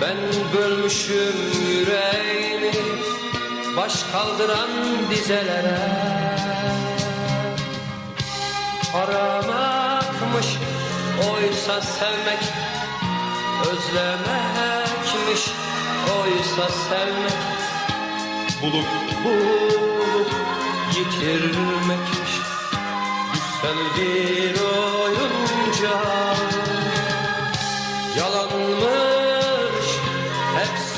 Ben bölmüşüm yüreğini Baş kaldıran dizelere. Aramakmış oysa sevmek Özlemekmiş oysa sevmek Bulup bulup yitirmekmiş. Güzel bir oyuncak